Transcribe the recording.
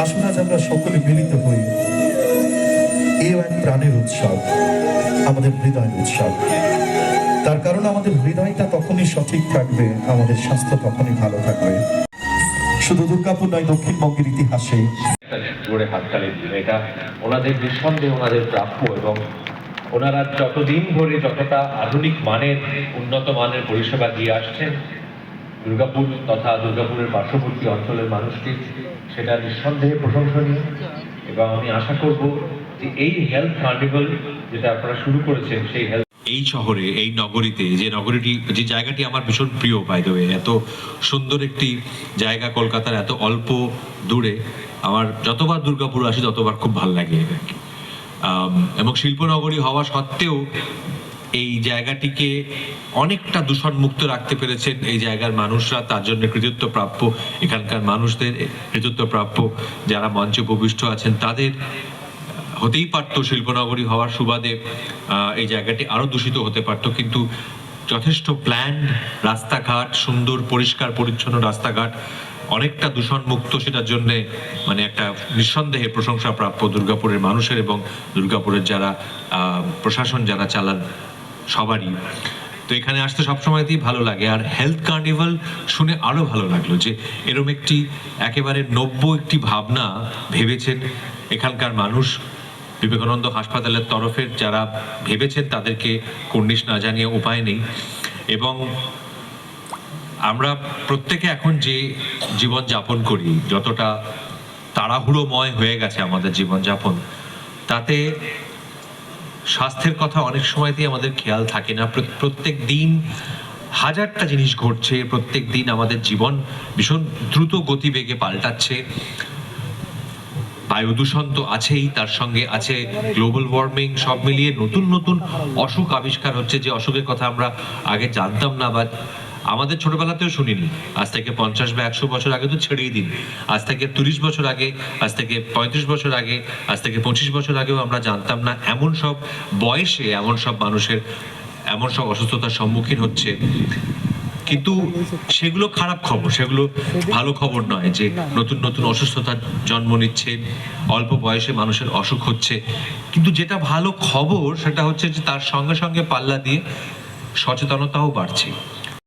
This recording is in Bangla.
আসুন আজ আমরা সকলে মিলিত হই। এও এক প্রাণের উৎসব, আমাদের হৃদয়ের উৎসব। তার কারণ আমাদের হৃদয়টা তখনই সঠিক থাকবে, আমাদের স্বাস্থ্য তখনই ভালো থাকবে। শুধু দুর্গাপুর নয়, দক্ষিণবঙ্গের ইতিহাসে। জোরে হাততালি দিন এটা। ওনাদের নিঃসন্দেহে ওনাদের প্রাপ্য এবং ওনারা যতদিন ধরে যতটা আধুনিক মানের, উন্নত মানের পরিষেবা দিয়ে আসছেন, দুর্গাপুর তথা দুর্গাপুরের পার্শ্ববর্তী অঞ্চলের মানুষকে সেটা নিঃসন্দেহে প্রশংসনীয় এবং আমি আশা করব যে এই হেলথ কার্নিভাল যেটা আপনারা শুরু করেছেন, সেই হেলথ এই শহরে, এই নগরীতে, যে নগরীটি, যে জায়গাটি আমার ভীষণ প্রিয় বাই দ্য এত সুন্দর একটি জায়গা কলকাতার, এত অল্প দূরে, আমার যতবার দুর্গাপুর আসি, ততবার খুব ভালো লাগে এবং শিল্পনগরী হওয়া সত্ত্বেও এই জায়গাটিকে অনেকটা দূষণ মুক্ত রাখতে পেরেছেন এই জায়গার মানুষরা, তার জন্য কৃতিত্ব প্রাপ্য এখানকার মানুষদের কৃতিত্ব প্রাপ্য যারা মঞ্চে উপবিষ্ট আছেন। তাদের হতেই পারতো শিল্পনগরী হওয়ার সুবাদে এই জায়গাটি আরও দূষিত হতে পারতো। কিন্তু যথেষ্ট প্ল্যান রাস্তাঘাট, সুন্দর, পরিষ্কার, পরিচ্ছন্ন রাস্তাঘাট, অনেকটা দূষণ মুক্ত সেটার জন্য মানে একটা নিঃসন্দেহে প্রশংসা প্রাপ্য দুর্গাপুরের মানুষের এবং দুর্গাপুরের যারা প্রশাসন যারা চালান সবারই। তো এখানে আসতে সবসময়তেই ভালো লাগে। আর হেলথ কার্নিভাল শুনে আরও ভালো লাগল যে, এরম একটি একেবারে নব্য একটি ভাবনা ভেবেছেন এখানকার মানুষ। বিবেকানন্দ হাসপাতালের তরফের যারা ভেবেছেন তাদেরকে কর্নিশ না জানিয়ে উপায় নেই। এবং আমরা প্রত্যেকে এখন যে জীবন যাপন করি, যতটা তাড়াহুড়োময় হয়ে গেছে আমাদের জীবনযাপন, তাতে স্বাস্থ্যের কথা অনেক সময়তেই আমাদের খেয়াল থাকে না। প্র- প্রত্যেক দিন হাজারটা জিনিস ঘটছে, প্রত্যেক দিন আমাদের জীবন ভীষণ দ্রুত গতিবেগে পাল্টাচ্ছে। বায়ু দূষণ তো আছেই, তার সঙ্গে আছে গ্লোবাল ওয়ার্মিং, সব মিলিয়ে নতুন নতুন অসুখ আবিষ্কার হচ্ছে। যে অসুখের কথা আমরা আগে জানতাম না বা আমাদের ছোটবেলাতেও শুনিনি। আজ থেকে পঞ্চাশ বা একশো বছর আগে তো ছেড়েই দিন। আজ থেকে তিরিশ বছর আগে, আজ থেকে পঁয়ত্রিশ বছর আগে, আজ থেকে পঁচিশ বছর আগেও আমরা জানতাম না এমন সব বয়সে এমন সব মানুষের, এমন সব অসুস্থতার সম্মুখীন হচ্ছে। কিন্তু সেগুলো খারাপ খবর, সেগুলো ভালো খবর নয় যে নতুন নতুন অসুস্থতার জন্ম নিচ্ছে, অল্প বয়সে মানুষের অসুখ হচ্ছে। কিন্তু যেটা ভালো খবর সেটা হচ্ছে যে তার সঙ্গে সঙ্গে পাল্লা দিয়ে সচেতনতাও বাড়ছে।